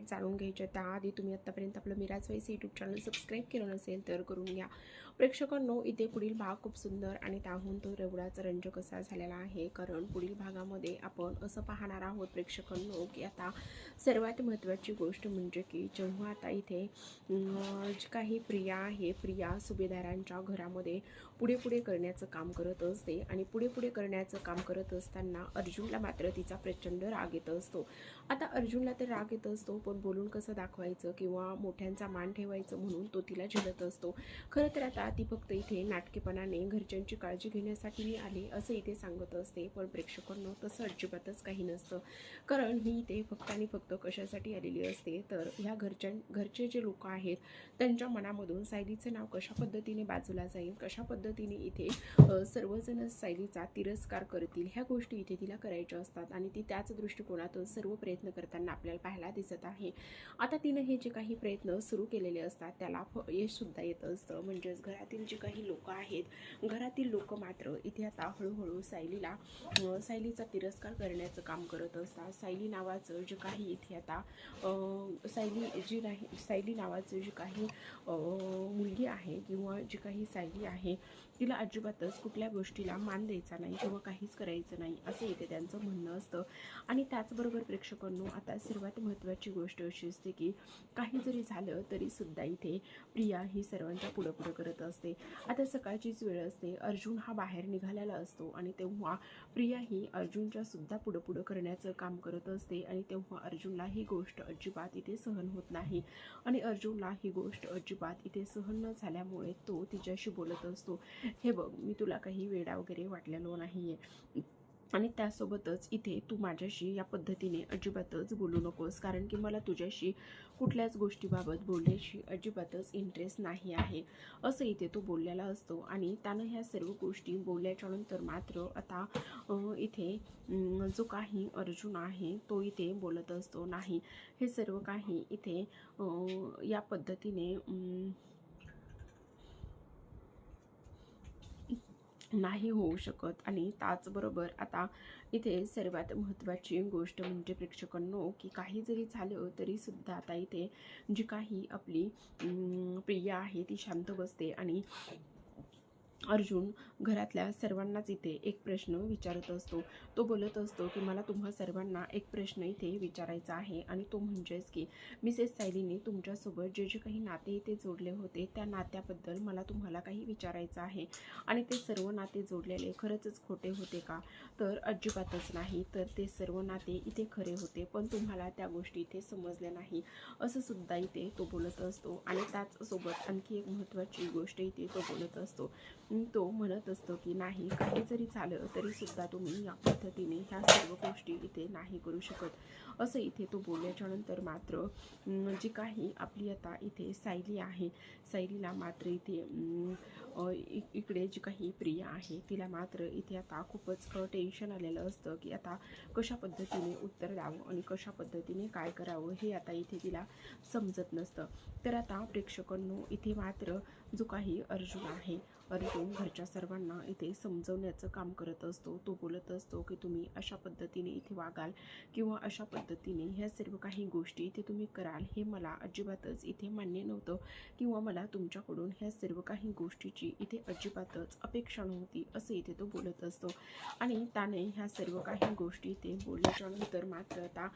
जाणून घ्यायच्या त्याआधी तुम्ही आत्तापर्यंत आपलं Miraj voice YouTube channel subscribe केलं नसेल तर करून घ्या. प्रेक्षकांनो इथे पुढील भाग खूप सुंदर आणि त्याहून तो रेवडाच रंजक असा झालेला आहे कारण पुढील भागामध्ये आपण असं पाहणार आहोत प्रेक्षकांनो की आता सर्वात महत्त्वाची गोष्ट म्हणजे की जेव्हा आता इथे काही प्रिया आहे प्रिया सुभेदारांच्या घरामध्ये पुढे पुढे करण्याचं काम करत असते आणि पुढे पुढे करण्याचं काम करत असताना अर्जुनला मात्र तिचा प्रचंड राग येत असतो. आता अर्जुनला तर राग येत असतो पण बोलून कसं दाखवायचं किंवा मोठ्यांचा मान ठेवायचं म्हणून तो तिला झेलत असतो. खरं तर आता ती फक्त इथे नाटकेपणाने घरच्यांची काळजी घेण्यासाठी मी आले असं इथे सांगत असते पण प्रेक्षकांना तसं अजिबातच काही नसतं. कारण ही इथे फक्त आणि फक्त कशासाठी आलेली असते? तर ह्या घरच्यां घरचे जे लोक आहेत त्यांच्या मनामधून सायलीचं नाव कशा पद्धतीने बाजूला जाईल? कशा पद्धतीने इथे सर्वजण सायलीचा तिरस्कार करतील? ह्या गोष्टी इथे तिला करायच्या असतात आणि ती त्याच दृष्टिकोनातून सर्व प्रयत्न करताना आपल्याला पाहायला दिसत आहे. आता तिनं हे जे काही प्रयत्न सुरू केलेले असतात त्याला फ यशसुद्धा येत असतं. म्हणजेच घरातील जे काही लोक आहेत घरातील लोक मात्र इथे आता हळूहळू सायलीला सायलीचा तिरस्कार करण्याचं काम करत असतात. सायली नावाचं जे काही इथे आता सायली जी नाही सायली नावाचं जे काही मुलगी आहे किंवा जी काही सायली आहे तिला अजिबातच कुठल्या गोष्टीला मान द्यायचा नाही किंवा काहीच करायचं नाही असं इथे त्यांचं म्हणणं असतं. आणि त्याचबरोबर प्रेक्षकांनो आता सर्वात महत्त्वाची गोष्ट अशी असते की काही जरी झालं तरीसुद्धा इथे प्रिया ही सर्वांच्या पुढं पुढं करत असते. आता सकाळचीच वेळ असते अर्जुन हा बाहेर निघालेला असतो आणि तेव्हा प्रिया ही अर्जुनच्या सुद्धा पुढं पुढं करण्याचं काम करत असते आणि तेव्हा अर्जुनला ही गोष्ट अजिबात इथे सहन होत नाही. आणि अर्जुनला ही गोष्ट अजिबात इथे सहन न झाल्यामुळे तो तिच्याशी बोलत असतो. हे बघ मी तुला काही वेडा वगैरे वाटलेलो नाही आहे आणि त्यासोबतच इथे तू माझ्याशी या पद्धतीने अजिबातच बोलू नकोस कारण की मला तुझ्याशी कुठल्याच गोष्टीबाबत बोलण्याशी अजिबातच इंटरेस्ट नाही आहे. असं इथे तो बोललेला असतो आणि त्यानं ह्या सर्व गोष्टी बोलल्याच्या नंतर मात्र आता इथे जो काही अर्जुन आहे तो इथे बोलत असतो नाही. हे सर्व काही इथे या पद्धतीने नाही होऊ शकत. आणि त्याचबरोबर आता इथे सर्वात महत्त्वाची गोष्ट म्हणजे प्रेक्षकांनो की काही जरी झालं तरीसुद्धा आता इथे जी काही आपली प्रिया आहे ती शांत बसते आणि अर्जुन घरातल्या सर्वांनाच इथे एक प्रश्न विचारत असतो. तो बोलत असतो की मला तुम्हा सर्वांना एक प्रश्न इथे विचारायचा आहे आणि तो म्हणजेच की मिसेस सायलीने तुमच्यासोबत जे जे काही नाते इथे जोडले होते त्या नात्याबद्दल मला तुम्हाला काही विचारायचं आहे. आणि ते सर्व नाते जोडलेले खरंच खोटे होते का? तर अजिबातच नाही. तर ते सर्व नाते इथे खरे होते पण तुम्हाला त्या गोष्टी इथे समजल्या नाही. असं सुद्धा इथे तो बोलत असतो. आणि त्याचसोबत आणखी एक महत्त्वाची गोष्ट इथे तो बोलत असतो. तो म्हणत असतो की नाही काही जरी झालं तरीसुद्धा तुम्ही या पद्धतीने ह्या सर्व गोष्टी इथे नाही करू शकत. असं इथे तो बोलल्याच्या नंतर मात्र जी काही आपली आता इथे सायली आहे सायलीला मात्र इथे इकडे जी काही प्रिया आहे तिला मात्र इथे आता खूपच टेन्शन आलेलं असतं की आता कशा पद्धतीने उत्तर द्यावं आणि कशा पद्धतीने काय करावं हे आता इथे तिला समजत नसतं. तर आता प्रेक्षकांनो इथे मात्र जो काही अर्जुन आहे अर्जुन घरच्या सर्वांना इथे समजवण्याचं काम करत असतो तो बोलत असतो की तुम्ही अशा पद्धतीने इथे वागाल किंवा अशा पद्धतीने ह्या सर्व काही गोष्टी इथे तुम्ही कराल हे मला अजिबातच इथे मान्य नव्हतं किंवा मला तुमच्याकडून ह्या सर्व काही गोष्टीची इथे अजिबातच अपेक्षा नव्हती असं इथे तो बोलत असतो. आणि त्याने ह्या सर्व काही गोष्टी इथे बोलल्याच्यानंतर मात्र आता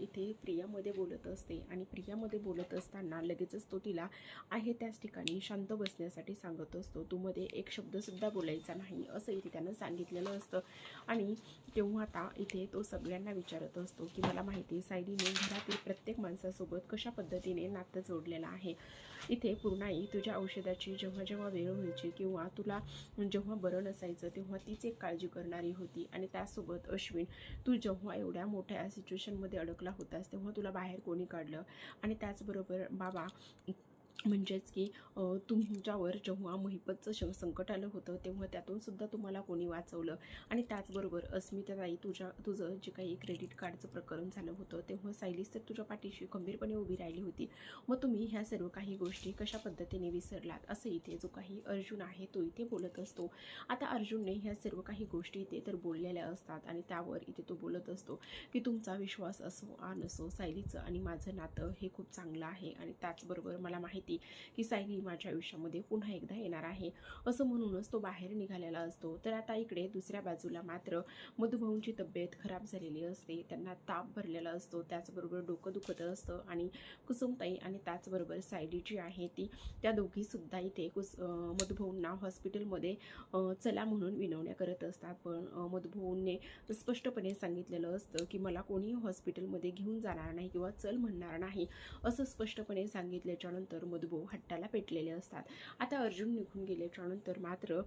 इथे प्रियामध्ये बोलत असते. आणि प्रियामध्ये बोलत असताना लगेचच तो तिला आहे त्याच ठिकाणी शांत बसण्यासाठी सांगत असतो. ऋतूमध्ये एक शब्दसुद्धा बोलायचा नाही असं इथे त्यानं सांगितलेलं असतं. आणि तेव्हा आता इथे तो सगळ्यांना विचारत असतो की मला माहिती आहे सायलीने घरातील प्रत्येक माणसासोबत कशा पद्धतीने नातं जोडलेलं आहे? इथे पूर्णाई तुझ्या औषधाची जेव्हा जेव्हा वेळ व्हायची किंवा तुला जेव्हा बरं नसायचं तेव्हा तीच एक काळजी करणारी होती. आणि त्यासोबत अश्विन तू जेव्हा एवढ्या मोठ्या सिच्युएशनमध्ये अडकला होतास तेव्हा तुला बाहेर कोणी काढलं? आणि त्याचबरोबर बाबा म्हणजेच की तुमच्यावर जेव्हा महिपतचं श संकट आलं होतं तेव्हा त्यातून सुद्धा तुम्हाला कोणी वाचवलं. आणि त्याचबरोबर अस्मिताताई तुझ्या तुझं जे काही क्रेडिट कार्डचं प्रकरण झालं होतं तेव्हा सायलीस तर तुझ्या पाठीशी गंभीरपणे उभी राहिली होती. मग तुम्ही ह्या सर्व काही गोष्टी कशा पद्धतीने विसरलात? असं इथे जो काही अर्जुन आहे तो इथे बोलत असतो. आता अर्जुनने ह्या सर्व काही गोष्टी इथे तर बोललेल्या असतात आणि त्यावर इथे तो बोलत असतो की तुमचा विश्वास असो आ नसो सायलीचं आणि माझं नातं हे खूप चांगलं आहे. आणि त्याचबरोबर मला माहिती की सायली माझ्या आयुष्यामध्ये पुन्हा एकदा येणार आहे. असं म्हणूनच तो बाहेर निघालेला असतो. तर आता इकडे दुसऱ्या बाजूला मात्र मधुभाऊंची तब्येत खराब झालेली असते. त्यांना ताप भरलेला असतो. त्याचबरोबर डोकं दुखत असतं. आणि कुसुमताई आणि त्याचबरोबर सायली जी आहे ती त्या दोघीसुद्धा इथे कुस मधुभाऊंना हॉस्पिटलमध्ये चला म्हणून विनवण्या करत असतात. पण मधुभाऊंने स्पष्टपणे सांगितलेलं असतं की मला कोणीही हॉस्पिटलमध्ये घेऊन जाणार नाही किंवा चल म्हणणार नाही. असं स्पष्टपणे सांगितल्याच्यानंतर मधु उद्भव हट्टाला पेटलेले असतात. आता अर्जुन निघून गेल्याच्यानंतर मात्र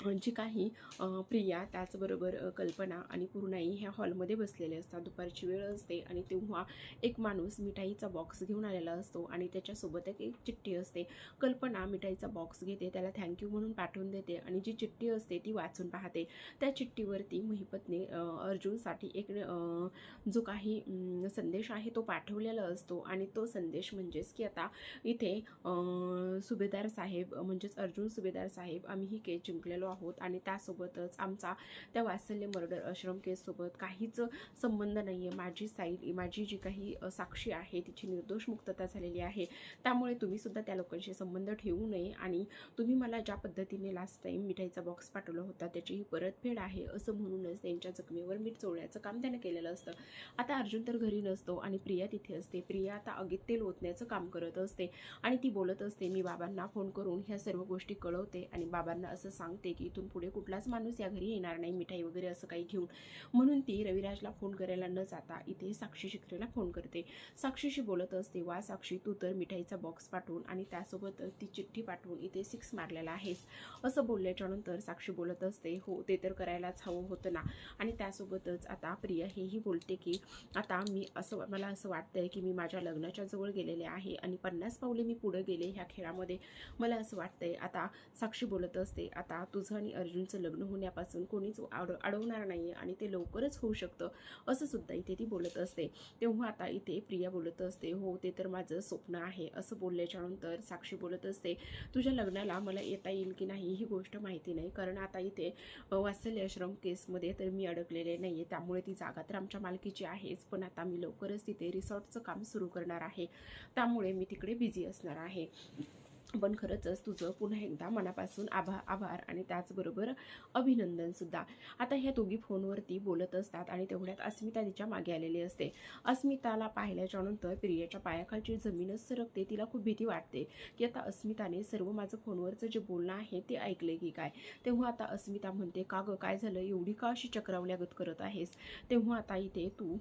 जी काही प्रिया त्याचबरोबर कल्पना आणि पूर्णाई ह्या हॉलमध्ये बसलेले असतात. दुपारची वेळ असते आणि तेव्हा एक माणूस मिठाईचा बॉक्स घेऊन आलेला असतो आणि त्याच्यासोबत एक चिठ्ठी असते. कल्पना मिठाईचा बॉक्स घेते त्याला थँक्यू म्हणून पाठवून देते आणि जी चिठ्ठी असते ती वाचून पाहते. त्या चिठ्ठीवरती महिपतने अर्जुनसाठी एक जो काही संदेश आहे तो पाठवलेला असतो आणि तो संदेश म्हणजेच की आता इथे सुभेदार साहेब म्हणजेच अर्जुन सुभेदार साहेब आम्ही ही केस जिंकलेलो आहोत आणि त्यासोबतच आमचा त्या वात्सल्य मर्डर आश्रम केससोबत काहीच संबंध नाही आहे माझी साईल माझी जी काही साक्षी आहे तिची निर्दोष मुक्तता झालेली आहे. त्यामुळे तुम्ही सुद्धा त्या लोकांशी संबंध ठेवू नये आणि तुम्ही मला ज्या पद्धतीने लास्ट टाईम मिठाईचा बॉक्स पाठवला होता त्याचीही परतफेड आहे असं म्हणूनच त्यांच्या जखमेवर मीठ चोळण्याचं काम त्यानं केलेलं असतं. आता अर्जुन तर घरी नसतो आणि प्रिया तिथे असते. प्रिया आता अगित तेल ओतण्याचं काम करत असते आणि ती बोलत असते मी बाबांना फोन करून ह्या सर्व गोष्टी कळवते आणि बाबांना असं सांगते की इथून पुढे कुठलाच माणूस या घरी येणार नाही मिठाई वगैरे असं काही घेऊन. म्हणून ती रविराजला फोन करायला न जाता इथे साक्षी शिकरेला फोन करते. साक्षीशी बोलत असते वा साक्षी तू तर मिठाईचा बॉक्स पाठवून आणि त्यासोबत ती चिठ्ठी पाठवून इथे सिक्स मारलेला आहेस. असं बोलल्याच्यानंतर साक्षी बोलत असते हो ते तर करायलाच हवं होतं ना. आणि त्यासोबतच आता प्रिया हेही बोलते की आता मी असं मला असं वाटतंय की मी माझ्या लग्नाच्या जवळ गेलेले आहे आणि पन्नास पावले मी पुढे गेले ह्या खेळामध्ये. मला असं वाटतंय. आता साक्षी बोलत असते आता तुझं आणि अर्जुनचं लग्न होण्यापासून कोणीच आड अडवणार नाही आणि ते लवकरच होऊ शकतं असं सुद्धा इथे ती बोलत असते. तेव्हा आता इथे प्रिया बोलत असते हो ते तर माझं स्वप्न आहे असं बोलल्याच्या नंतर साक्षी बोलत असते तुझ्या लग्नाला मला येता येईल की नाही ही गोष्ट माहिती नाही कारण आता इथे अ, केसमध्ये तर मी अडकलेले नाही आहे त्यामुळे ती जागा तर आमच्या मालकीची आहेच पण आता मी लवकरच तिथे रिसॉर्टचं काम सुरू करणार आहे त्यामुळे मी तिकडे बिझी असणार आहे. पण खरंच तुझं पुन्हा एकदा मनापासून आभा आभार आणि त्याचबरोबर अभिनंदनसुद्धा आता ह्या दोघी फोनवरती बोलत असतात आणि तेवढ्यात अस्मिता तिच्यामागे आलेली असते. अस्मिताला पाहिल्याच्या नंतर प्रियाच्या पायाखालची जमीनच सरकते तिला खूप भीती वाटते की आता अस्मिताने सर्व माझं फोनवरचं जे बोलणं आहे ते ऐकले की काय? तेव्हा आता अस्मिता म्हणते का गं काय झालं? एवढी का अशी चक्रावल्यागत करत आहेस? तेव्हा आता इथे तू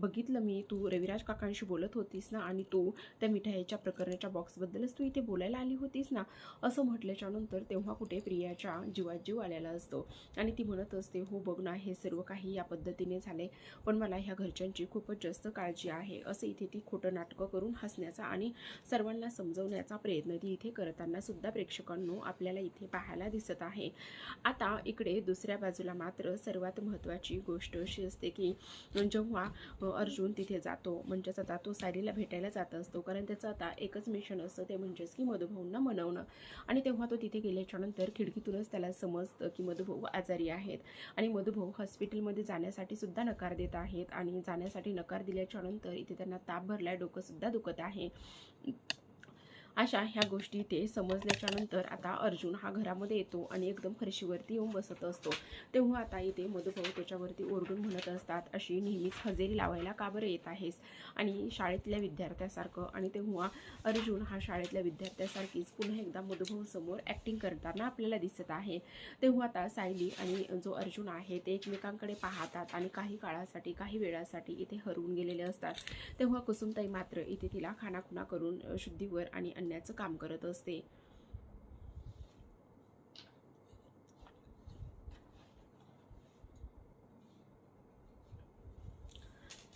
बघितलं मी तू रविराज काकांशी बोलत होतीस ना आणि तू त्या मिठाईच्या प्रकरणाच्या बॉक्सबद्दलच तू इथे बोलायला आली होतीस ना? असं म्हटल्याच्यानंतर तेव्हा कुठे प्रियाच्या जीवात जीव आलेला असतो. आणि ती म्हणत असते हो बघ ना हे सर्व काही या पद्धतीने झाले. पण मला ह्या घरच्यांची खूपच जास्त काळजी आहे. असं इथे ती खोटं नाटकं करून हसण्याचा आणि सर्वांना समजवण्याचा प्रयत्न ती इथे करताना सुद्धा प्रेक्षकांनो आपल्याला इथे पाहायला दिसत आहे. आता इकडे दुसऱ्या बाजूला मात्र सर्वात महत्त्वाची गोष्ट अशी असते की जेव्हा अर्जुन तिथे जातो म्हणजेच आता तो सारीला भेटायला जात असतो. कारण त्याचं आता एकच मिशन असतं ते म्हणजे म्हणजेच की मधुभाऊंना मनवणं. आणि तेव्हा तो तिथे गेल्याच्यानंतर खिडकीतूनच त्याला समजतं की मधुभाऊ आजारी आहेत. आणि मधुभाऊ हॉस्पिटलमध्ये जाण्यासाठी सुद्धा नकार देत आहेत. आणि जाण्यासाठी नकार दिल्याच्या नंतर इथे त्यांना ताप भरलाय डोकं सुद्धा दुखत आहे. अशा ह्या गोष्टी ते समजल्याच्या नंतर आता अर्जुन हा घरामध्ये येतो आणि एकदम फरशीवरती येऊन बसत असतो. तेव्हा आता इथे मधुभाऊ त्याच्यावरती ओरडून म्हणत असतात अशी नेहमीच हजेरी लावायला का बरं येत आहेस? आणि शाळेतल्या विद्यार्थ्यासारखं आणि तेव्हा अर्जुन हा शाळेतल्या विद्यार्थ्यासारखीच पुन्हा एकदा मधुभाऊ समोर ॲक्टिंग करताना आपल्याला दिसत आहे. तेव्हा आता सायली आणि जो अर्जुन आहे ते एकमेकांकडे पाहतात आणि काही काळासाठी काही वेळासाठी इथे हरवून गेलेले असतात. तेव्हा कुसुमताई मात्र इथे तिला खानाखुणा करून शुद्धीवर आणि आणण्याचं काम करत असते.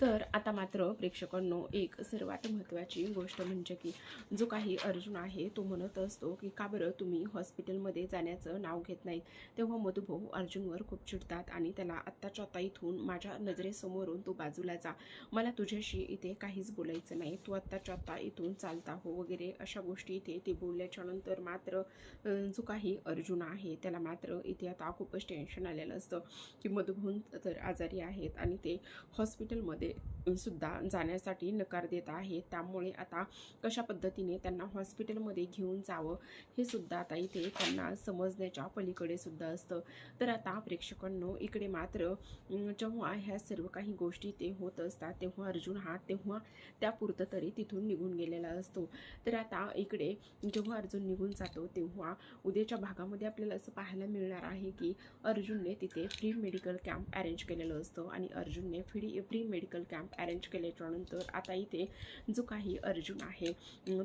तर आता मात्र प्रेक्षकांनो एक सर्वात महत्त्वाची गोष्ट म्हणजे की जो काही अर्जुन आहे तो म्हणत असतो की का बरं तुम्ही हॉस्पिटलमध्ये जाण्याचं नाव घेत नाहीत? तेव्हा मधुभाऊ अर्जुनवर खूप चिडतात आणि त्याला आत्ताच्या आता इथून माझ्या नजरेसमोरून तू बाजूला जा. मला तुझ्याशी इथे काहीच बोलायचं नाही. तू आत्ताच्या आता इथून चालता हो वगैरे अशा गोष्टी इथे ते बोलल्याच्या नंतर मात्र जो काही अर्जुन आहे त्याला मात्र इथे आता खूपच टेन्शन आलेलं असतं की मधुभाऊ तर आजारी आहेत आणि ते हॉस्पिटलमध्ये सुद्धा जाण्यासाठी नकार देत आहे. त्यामुळे आता कशा पद्धतीने त्यांना हॉस्पिटलमध्ये घेऊन जावं हे सुद्धा आता इथे त्यांना समजण्याच्या पलीकडे सुद्धा असतं. तर आता प्रेक्षकांनो इकडे मात्र जेव्हा ह्या सर्व काही गोष्टी ते होत असतात तेव्हा अर्जुन हा तेव्हा त्यापुरतं तरी तिथून निघून गेलेला असतो. तर आता इकडे जेव्हा अर्जुन निघून जातो तेव्हा उद्याच्या भागामध्ये आपल्याला असं पाहायला मिळणार आहे की अर्जुनने तिथे फ्री मेडिकल कॅम्प अरेंज केलेलं असतं आणि अर्जुनने free free medical camp arrange केल्याच्यानंतर आता इथे जो काही अर्जुन आहे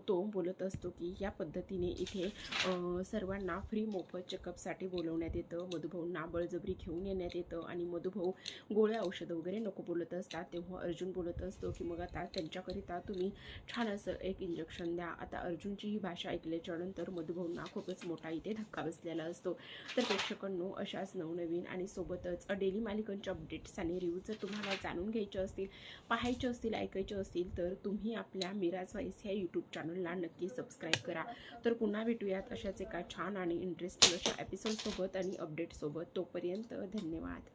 तो बोलत असतो की या पद्धतीने इथे सर्वांना फ्री मोफत चेकअपसाठी बोलवण्यात येतं. मधुभाऊंना बळजबरी घेऊन येण्यात येतं आणि मधुभाऊ गोळ्या औषधं वगैरे नको बोलत असतात. तेव्हा अर्जुन बोलत असतो की मग आता त्यांच्याकरिता तुम्ही छान असं एक इंजेक्शन द्या. आता अर्जुनची ही भाषा ऐकल्याच्यानंतर मधुभाऊंना खूपच मोठा इथे धक्का बसलेला असतो. तर प्रेक्षकांनो अशाच नवनवीन आणि सोबतच डेली मालिकांच्या अपडेट्स आणि रिव्ह्यू जर तुम्हाला जाणून घ्यायचे असतील पाहायचे असतील ऐकायचे असतील तर तुम्ही आपल्या मिराज वाईस ह्या यूट्यूब चॅनलला नक्की सबस्क्राईब करा. तर पुन्हा भेटूयात अशाच एका छान आणि इंटरेस्टिंग अशा एपिसोडसोबत आणि अपडेटसोबत तोपर्यंत धन्यवाद.